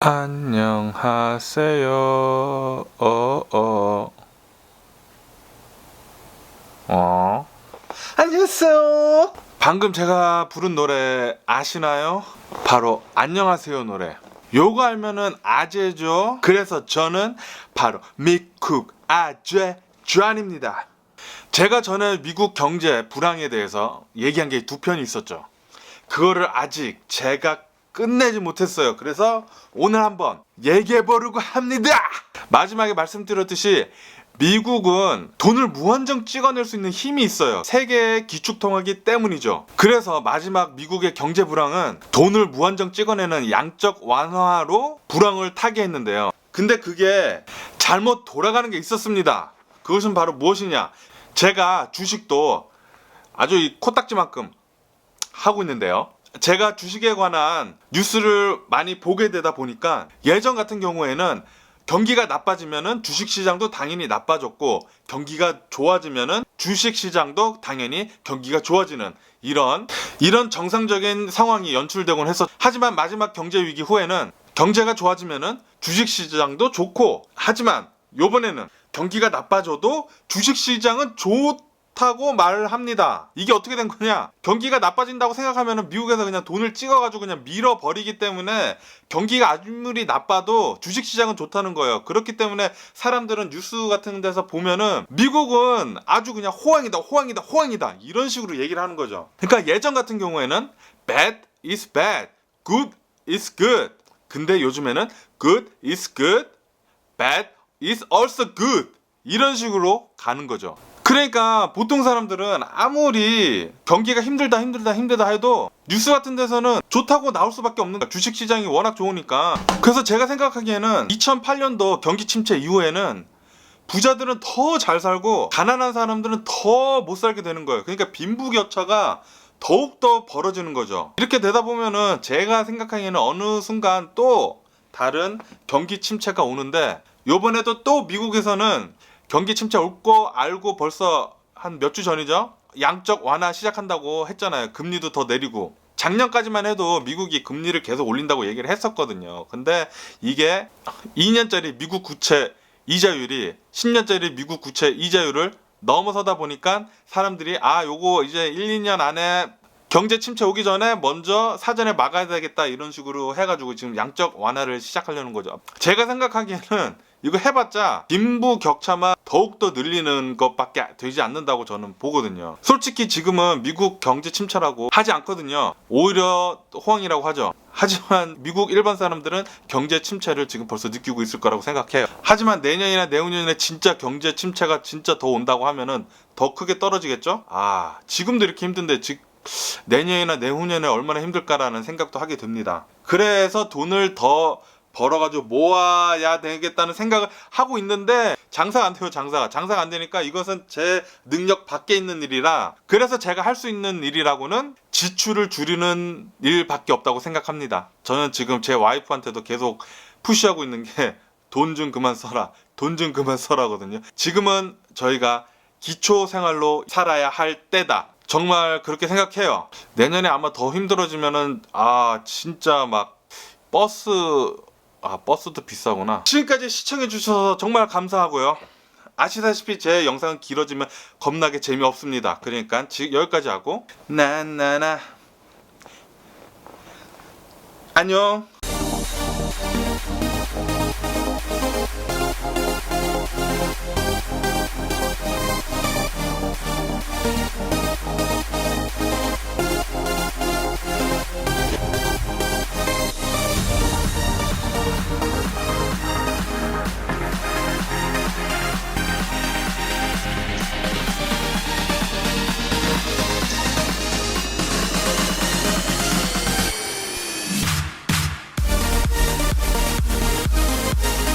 안녕하세요. 어, 어. 어? 안녕하세요. 방금 제가 부른 노래 아시나요? 바로 안녕하세요 노래. 요거 알면은 아재죠. 그래서 저는 바로 미쿡 아재 주안입니다. 제가 전에 미국 경제 불황에 대해서 얘기한 게 두 편이 있었죠. 그거를 아직 제가 끝내지 못했어요. 그래서 오늘 한번 얘기해 보려고 합니다. 마지막에 말씀드렸듯이 미국은 돈을 무한정 찍어낼 수 있는 힘이 있어요. 세계의 기축통화기 때문이죠. 그래서 마지막 미국의 경제 불황은 돈을 무한정 찍어내는 양적 완화로 불황을 타게 했는데요. 근데 그게 잘못 돌아가는 게 있었습니다. 그것은 바로 무엇이냐? 제가 주식도 아주 이 코딱지만큼 하고 있는데요. 제가 주식에 관한 뉴스를 많이 보게 되다 보니까 예전 같은 경우에는 경기가 나빠지면은 주식 시장도 당연히 나빠졌고 경기가 좋아지면은 주식 시장도 당연히 경기가 좋아지는 이런 이런 정상적인 상황이 연출되곤 했었. 하지만 마지막 경제 위기 후에는 경제가 좋아지면은 주식 시장도 좋고 하지만 요번에는 경기가 나빠져도 주식 시장은 좋 다고 말합니다. 이게 어떻게 된 거냐? 경기가 나빠진다고 생각하면 미국에서 그냥 돈을 찍어가지고 그냥 밀어버리기 때문에 경기가 아무리 나빠도 주식 시장은 좋다는 거예요. 그렇기 때문에 사람들은 뉴스 같은 데서 보면은 미국은 아주 그냥 호황이다, 호황이다, 호황이다 이런 식으로 얘기를 하는 거죠. 그러니까 예전 같은 경우에는 bad is bad, good is good. 근데 요즘에는 good is good, bad is also good 이런 식으로 가는 거죠. 그러니까 보통 사람들은 아무리 경기가 힘들다 힘들다 힘들다 해도 뉴스 같은 데서는 좋다고 나올 수밖에 없는 거야. 주식 시장이 워낙 좋으니까. 그래서 제가 생각하기에는 2008년도 경기 침체 이후에는 부자들은 더 잘 살고 가난한 사람들은 더 못 살게 되는 거예요. 그러니까 빈부격차가 더욱 더 벌어지는 거죠. 이렇게 되다 보면은 제가 생각하기에는 어느 순간 또 다른 경기 침체가 오는데 요번에도 또 미국에서는 경기 침체 올 거 알고 벌써 한 몇 주 전이죠. 양적 완화 시작한다고 했잖아요. 금리도 더 내리고. 작년까지만 해도 미국이 금리를 계속 올린다고 얘기를 했었거든요. 근데 이게 2년짜리 미국 국채 이자율이 10년짜리 미국 국채 이자율을 넘어서다 보니까 사람들이 아 요거 이제 1, 2년 안에 경제 침체 오기 전에 먼저 사전에 막아야 되겠다 이런 식으로 해가지고 지금 양적 완화를 시작하려는 거죠. 제가 생각하기에는 이거 해봤자 빈부 격차만 더욱더 늘리는 것밖에 되지 않는다고 저는 보거든요. 솔직히 지금은 미국 경제 침체라고 하지 않거든요. 오히려 호황이라고 하죠. 하지만 미국 일반 사람들은 경제 침체를 지금 벌써 느끼고 있을 거라고 생각해요. 하지만 내년이나 내후년에 진짜 경제 침체가 진짜 더 온다고 하면은 더 크게 떨어지겠죠? 아, 지금도 이렇게 힘든데 즉 내년이나 내후년에 얼마나 힘들까라는 생각도 하게 됩니다. 그래서 돈을 더 벌어가지고 모아야 되겠다는 생각을 하고 있는데 장사가 안 돼요 장사가. 장사가 안 되니까 이것은 제 능력 밖에 있는 일이라 그래서 제가 할 수 있는 일이라고는 지출을 줄이는 일밖에 없다고 생각합니다. 저는 지금 제 와이프한테도 계속 푸시하고 있는 게 돈 좀 그만 써라 돈 좀 그만 써라거든요. 지금은 저희가 기초 생활로 살아야 할 때다. 정말 그렇게 생각해요. 내년에 아마 더 힘들어지면은 아 진짜 막 버스 아 버스도 비싸구나. 지금까지 시청해주셔서 정말 감사하고요. 아시다시피 제 영상은 길어지면 겁나게 재미없습니다. 그러니까 지금 여기까지 하고. 나나나. 안녕.